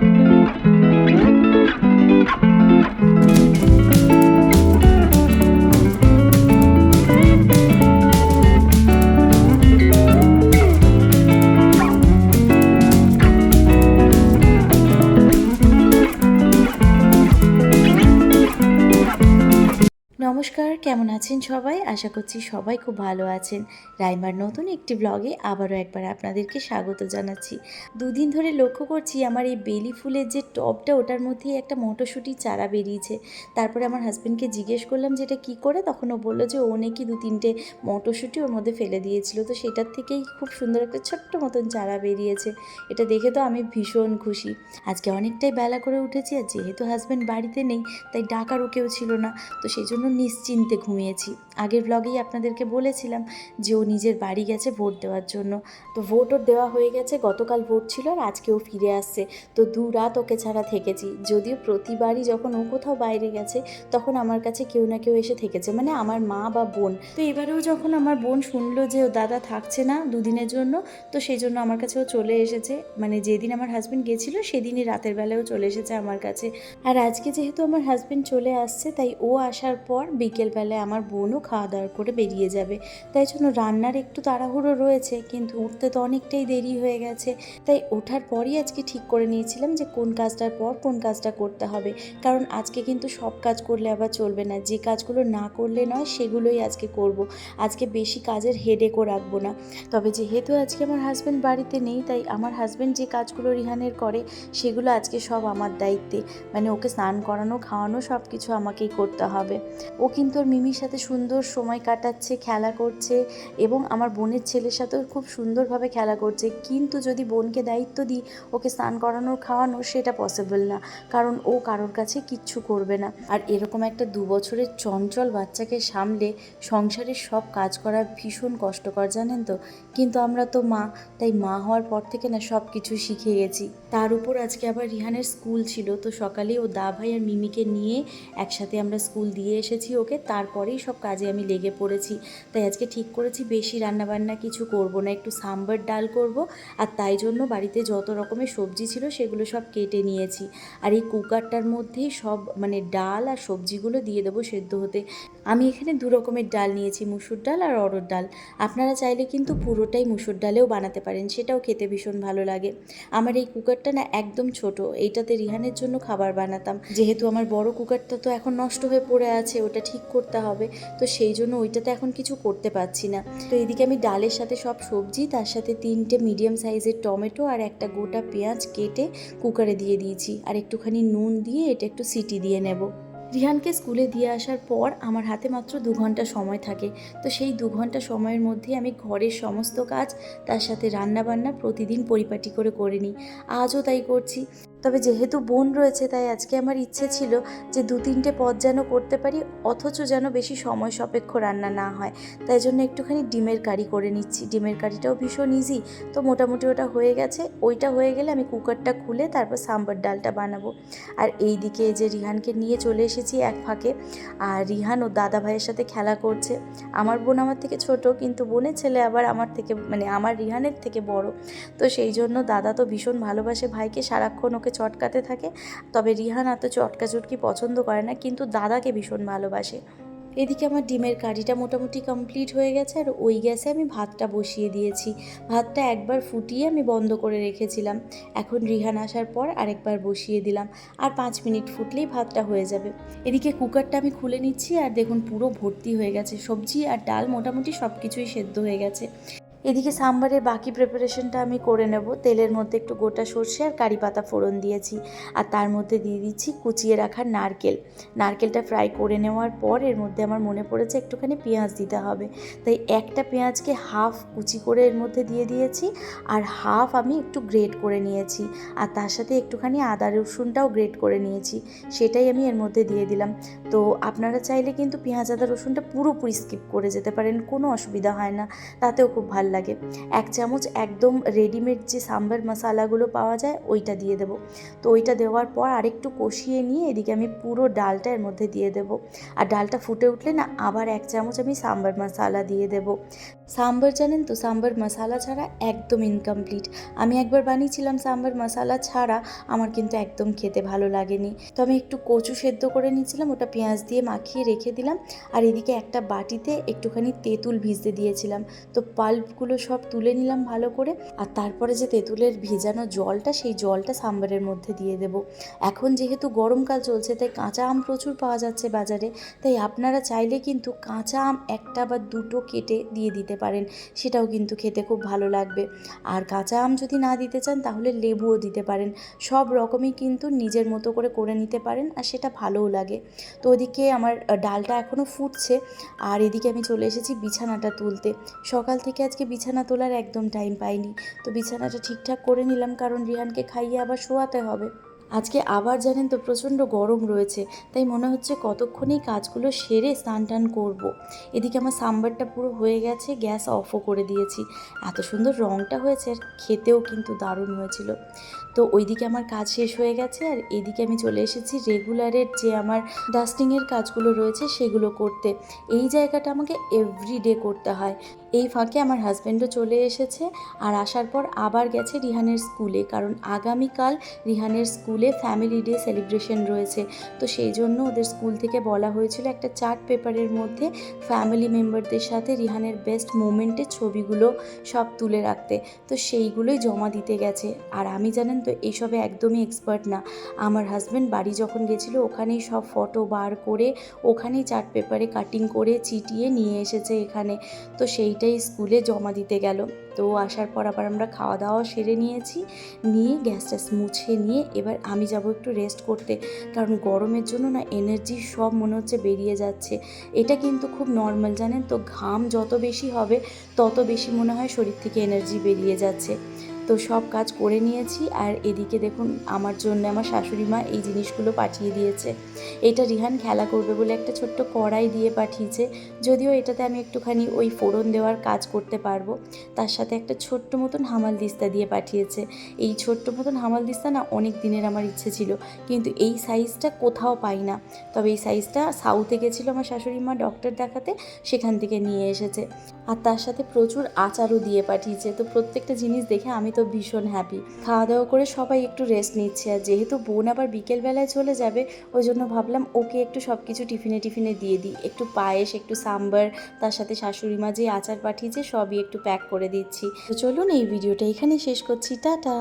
Yeah. নমস্কার, কেমন আছেন সবাই? আশা করছি সবাই খুব ভালো আছেন। রাইমার নতুন একটি ব্লগে আবারও একবার আপনাদেরকে স্বাগত জানাচ্ছি। দুদিন ধরে লক্ষ্য করছি আমার এই বেলি ফুলের যে টবটা ওটার মধ্যেই একটা মটরশুঁটির চারা বেরিয়েছে। তারপরে আমার হাজব্যান্ডকে জিজ্ঞেস করলাম যে এটা কী করে? তখন ও বলল যে ও নাকি দু তিনটে মটরশুঁটি ওর মধ্যে ফেলে দিয়েছিল। তো সেটার থেকেই খুব সুন্দর একটা ছোট্ট মতন চারা বেরিয়েছে। এটা দেখে তো আমি ভীষণ খুশি। আজকে অনেকটাই বেলা করে উঠেছি আর যেহেতু হাজব্যান্ড বাড়িতে নেই, তাই ডাকারও কেউ ছিল না। তো সেই জন্য নিশ্চিন্তে ঘুমিয়েছি। আগের ব্লগেই আপনাদেরকে বলেছিলাম যে ও নিজের বাড়ি গেছে ভোট দেওয়ার জন্য। তো ভোট ওর দেওয়া হয়ে গেছে, গতকাল ভোট ছিল আর আজকেও ফিরে আসছে। তো দু রাত ওকে ছাড়া থেকেছি। যদিও প্রতিবারই যখন ও কোথাও বাইরে গেছে, তখন আমার কাছে কেউ না কেউ এসে থেকেছে মানে আমার মা বা বোন। তো এবারেও যখন আমার বোন শুনলো যে ও দাদা থাকছে না দুদিনের জন্য, তো সেই জন্য আমার কাছে ও চলে এসেছে। মানে যেদিন আমার হাজব্যান্ড গেছিল, সেদিনই রাতের বেলায়ও চলে এসেছে আমার কাছে। আর আজকে যেহেতু আমার হাজব্যান্ড চলে আসছে, তাই ও আসার পর বিকেলবেলায় আমার বোনও খাওয়া দাওয়া করে বেরিয়ে যাবে। তাই জন্য রান্নার একটু তাড়াহুড়ো রয়েছে, কিন্তু উঠতে তো অনেকটাই দেরি হয়ে গেছে। তাই ওঠার পরই আজকে ঠিক করে নিয়েছিলাম যে কোন কাজটার পর কোন কাজটা করতে হবে। কারণ আজকে কিন্তু সব কাজ করলে আবার চলবে না। যে কাজগুলো না করলে নয়, সেগুলোই আজকে করব। আজকে বেশি কাজের হেডেকও রাখব না। তবে যেহেতু আজকে আমার হাজব্যান্ড বাড়িতে নেই, তাই আমার হাজব্যান্ড যে কাজগুলো রিহানের করে, সেগুলো আজকে সব আমার দায়িত্বে। মানে ওকে স্নান করানো, খাওয়ানো সব কিছু আমাকেই করতে হবে। ও কিন্তু ওর মিমির সাথে সুন্দর সময় কাটাচ্ছে, খেলা করছে এবং আমার বোনের ছেলের সাথেও খুব সুন্দরভাবে খেলা করছে। কিন্তু যদি বোনকে দায়িত্ব দিই, ওকে স্নান করানোর, খাওয়ানো, সেটা পসিবল না। কারণ ও কারোর কাছে কিচ্ছু করবে না। আর এরকম একটা দু বছরের চঞ্চল বাচ্চাকে সামলে সংসারের সব কাজ করা ভীষণ কষ্টকর, জানেন তো? কিন্তু আমরা তো মা, তাই মা হওয়ার পর থেকে না সব কিছু শিখে গেছি। তার উপর আজকে আবার রিহানের স্কুল ছিল, তো সকালে ও দা ভাই আর মিমিকে নিয়ে একসাথে আমরা স্কুল দিয়ে এসেছি। ওকে, তারপরেই সব কাজে আমি লেগে পড়েছি। তাই আজকে ঠিক করেছি, বেশি রান্নাবান্না কিছু করব না, একটু সাম্বার ডাল করব। আর তাই জন্য বাড়িতে যত রকমের সবজি ছিল সেগুলো সব কেটে নিয়েছি। আর এই কুকারটার মধ্যেই সব মানে ডাল আর সবজিগুলো দিয়ে দেবো সেদ্ধ হতে। আমি এখানে দু রকমের ডাল নিয়েছি, মুসুর ডাল আর অরড় ডাল। আপনারা চাইলে কিন্তু পুরোটাই মুসুর ডালেও বানাতে পারেন, সেটাও খেতে ভীষণ ভালো লাগে। আমার এই কুকারটা না একদম ছোট, এইটাতে রিহানের জন্য খাবার বানাতাম। যেহেতু আমার বড় কুকারটা তো এখন নষ্ট হয়ে পড়ে আছে, ওটা ঠিক করতে হবে। তো সেই জন্য ওইটাতে এখন কিছু করতে পারছি না। তো এদিকে আমি ডালের সাথে সব সবজি, তার সাথে তিনটে মিডিয়াম সাইজের টমেটো আর একটা গোটা পেঁয়াজ কেটে কুকারে দিয়ে দিয়েছি। আর একটুখানি নুন দিয়ে এটা একটু সিটি দিয়ে নেব। রিহানকে স্কুলে দিয়ে আসার পর আমার হাতে মাত্র দু ঘণ্টা সময় থাকে। তো সেই দু ঘণ্টা সময়ের মধ্যে আমি ঘরের সমস্ত কাজ, তার সাথে রান্না বান্না প্রতিদিন পরিপাটি করে করে নিই। আজও তাই করছি। তবে যেহেতু বোন রয়েছে, তাই আজকে আমার ইচ্ছে ছিল যে দু তিনটে পদ যেন করতে পারি, অথচ যেন বেশি সময় সাপেক্ষ রান্না না হয়। তাই জন্য একটুখানি ডিমের কারি করে নিচ্ছি। ডিমের কারিটাও ভীষণ ইজি তো মোটামুটি ওটা হয়ে গেছে। ওইটা হয়ে গেলে আমি কুকারটা খুলে তারপর সাম্বার ডালটা বানাবো। আর এই দিকে যে রিহানকে নিয়ে চলে এসেছি এক ফাঁকে। আর রিহান ও দাদা ভাইয়ের সাথে খেলা করছে। আমার বোন আমার থেকে ছোট, কিন্তু বোনের ছেলে আবার আমার থেকে মানে আমার রিহানের থেকে বড়। তো সেই জন্য দাদা তো ভীষণ ভালোবাসে ভাইকে। সারাক্ষণ ওকে চটকাতে থাকে। তবে রিহান এত চটকা চটকি পছন্দ করে না, কিন্তু দাদাকে ভীষণ ভালোবাসে। এদিকে আমার ডিমের কারিটা মোটামুটি কমপ্লিট হয়ে গেছে আর ওই গ্যাসে আমি ভাতটা বসিয়ে দিয়েছি। ভাতটা একবার ফুটিয়ে আমি বন্ধ করে রেখেছিলাম। এখন রিহান আসার পর আরেকবার বসিয়ে দিলাম আর পাঁচ মিনিট ফুটলেই ভাতটা হয়ে যাবে। এদিকে কুকারটা আমি খুলে নিচ্ছি আর দেখুন পুরো ভর্তি হয়ে গেছে। সবজি আর ডাল মোটামুটি সব কিছুই সেদ্ধ হয়ে গেছে। এদিকে সাম্বারের বাকি প্রিপারেশনটা আমি করে নেব। তেলের মধ্যে একটু গোটা সর্ষে আর কারি পাতা ফোড়ন দিয়েছি। আর তার মধ্যে দিয়ে দিচ্ছি কুচিয়ে রাখা নারকেল। নারকেলটা ফ্রাই করে নেওয়ার পর এর মধ্যে আমার মনে পড়েছে একটুখানি পেঁয়াজ দিতে হবে। তাই একটা পেঁয়াজকে হাফ কুচি করে এর মধ্যে দিয়ে দিয়েছি আর হাফ আমি একটু গ্রেট করে নিয়েছি। আর তার সাথে একটুখানি আদা রসুনটাও গ্রেট করে নিয়েছি। সেটাই আমি এর মধ্যে দিয়ে দিলাম। তো আপনারা চাইলে কিন্তু পেঁয়াজ, আদা, রসুনটা পুরোপুরি স্কিপ করে যেতে পারেন, কোনো অসুবিধা হয় না। তাতেও খুব ভালো লাগে। এক চামচ একদম রেডিমেড যে সাম্বার মশালাগুলো পাওয়া যায়, ওইটা দিয়ে দেবো। তো ওইটা দেওয়ার পর আরেকটু কষিয়ে নিয়ে এদিকে আমি পুরো ডালটা এর মধ্যে দিয়ে দেবো। আর ডালটা ফুটে উঠলে না আবার এক চামচ আমি সাম্বার মশালা দিয়ে দেবো। সাম্বার জানেন তো? সাম্বার মশালা ছাড়া একদম ইনকমপ্লিট আমি একবার বানিয়েছিলাম সাম্বার মশালা ছাড়া, আমার কিন্তু একদম খেতে ভালো লাগেনি। তো আমি একটু কচু সেদ্ধ করে নিয়েছিলাম, ওটা পেঁয়াজ দিয়ে মাখিয়ে রেখে দিলাম, আর এদিকে একটা বাটিতে একটুখানি তেঁতুল ভিজতে দিয়েছিলাম। তো পাল্পগুলো সব তুলে নিলাম ভালো করে, আর তারপরে যে তেঁতুলের ভেজানো জলটা, সেই জলটা সাম্বারের মধ্যে দিয়ে দেবো। এখন যেহেতু গরমকাল চলছে, তাই কাঁচা আম প্রচুর পাওয়া যাচ্ছে বাজারে, তাই আপনারা চাইলে কিন্তু কাঁচা আম একটা বা দুটো কেটে দিয়ে দিতে পারেন, সেটাও কিন্তু খেতে খুব ভালো লাগবে। আর কাঁচা আম যদি না দিতে চান, তাহলে লেবুও দিতে পারেন। সব রকমই কিন্তু নিজের মতো করে করে নিতে পারেন আর সেটা ভালোও লাগে। তো ওদিকে আমার ডালটা এখনও ফুটছে। আর এদিকে আমি চলে এসেছি বিছানাটা তুলতে। সকাল থেকে আজকে বিছানা তোলার একদম টাইম পাইনি। তো বিছানাটা ঠিকঠাক করে নিলাম, কারণ রিহানকে খাইয়ে আবার শোয়াতে হবে। আজকে আবার জানেন তো প্রচণ্ড গরম রয়েছে, তাই মনে হচ্ছে কতক্ষণেই কাজগুলো সেরে স্নান টান করব। এদিকে আমার সাম্বারটা পুরো হয়ে গেছে, গ্যাস অফও করে দিয়েছি। এত সুন্দর রঙটা হয়েছে, আর খেতেও কিন্তু দারুণ হয়েছিল। তো ওইদিকে আমার কাজ শেষ হয়ে গেছে, আর এদিকে আমি চলে এসেছি রেগুলারের যে আমার ডাস্টিংয়ের কাজগুলো রয়েছে সেগুলো করতে। এই জায়গাটা আমাকে এভরিডে করতে হয়। এই ফাঁকে আমার হাজব্যান্ডও চলে এসেছে আর আসার পর আবার গেছে রিহানের স্কুলে কারণ আগামীকাল রিহানের স্কুলে ফ্যামিলি ডে সেলিব্রেশন রয়েছে। তো সেই জন্য ওদের স্কুল থেকে বলা হয়েছিল একটা চার্ট পেপারের মধ্যে ফ্যামিলি মেম্বারদের সাথে রিহানের বেস্ট মোমেন্টের ছবিগুলো সব তুলে রাখতে। তো সেইগুলোই জমা দিতে গেছে। আর আমি জানেন তো এইসবে একদমই এক্সপার্ট না। আমার হাজব্যান্ড বাড়ি যখন গেছিল, ওখানেই সব ফটো বার করে ওখানেই চার্ট পেপারে কাটিং করে চিটিয়ে নিয়ে এসেছে এখানে। তো সেইটাই স্কুলে জমা দিতে গেল। তো আসার পর আবার আমরা খাওয়া দাওয়া সেরে নিয়েছি। নিয়ে গ্যাস ট্যাস মুছে নিয়ে এবার আমি যাব একটু রেস্ট করতে। কারণ গরমের জন্য না এনার্জি সব মনে হচ্ছে বেরিয়ে যাচ্ছে। এটা কিন্তু খুব নর্মাল জানেন তো? ঘাম যত বেশি হবে, তত বেশি মনে হয় শরীর থেকে এনার্জি বেরিয়ে যাচ্ছে। তো সব কাজ করে নিয়েছি আর এদিকে দেখুন আমার জন্য আমার শাশুড়ি মা এই জিনিসগুলো পাঠিয়ে দিয়েছে। এটা রিহান খেলা করবে বলে একটা ছোট্ট কড়াই দিয়ে পাঠিয়েছে। যদিও এটাতে আমি একটুখানি ওই ফোড়ন দেওয়ার কাজ করতে পারব। তার সাথে একটা ছোট্ট মতন হামাল দিস্তা দিয়ে পাঠিয়েছে। এই ছোট্ট মতন হামাল দিস্তা না অনেক দিনের আমার ইচ্ছে ছিল, কিন্তু এই সাইজটা কোথাও পাই না। তবে এই সাইজটা সাউথে গেছিল আমার শাশুড়ি মা ডক্টর দেখাতে, সেখান থেকে নিয়ে এসেছে। আর তার সাথে প্রচুর আচারও দিয়ে পাঠিয়েছে। তো প্রত্যেকটা জিনিস দেখে আমি তো ভীষণ হ্যাপি খাওয়া দাওয়া করে সবাই একটু রেস্ট নিচ্ছে আর যেহেতু বোন আবার বিকেলবেলায় চলে যাবে, ওই জন্য ভাবলাম ওকে একটু সব কিছু টিফিনে টিফিনে দিয়ে দিই। একটু পায়েস, একটু সাম্বার, তার সাথে শাশুড়ি মা যে আচার পাঠিয়েছে সবই একটু প্যাক করে দিচ্ছি। তো চলুন এই ভিডিওটা এখানে শেষ করছি। টাটা!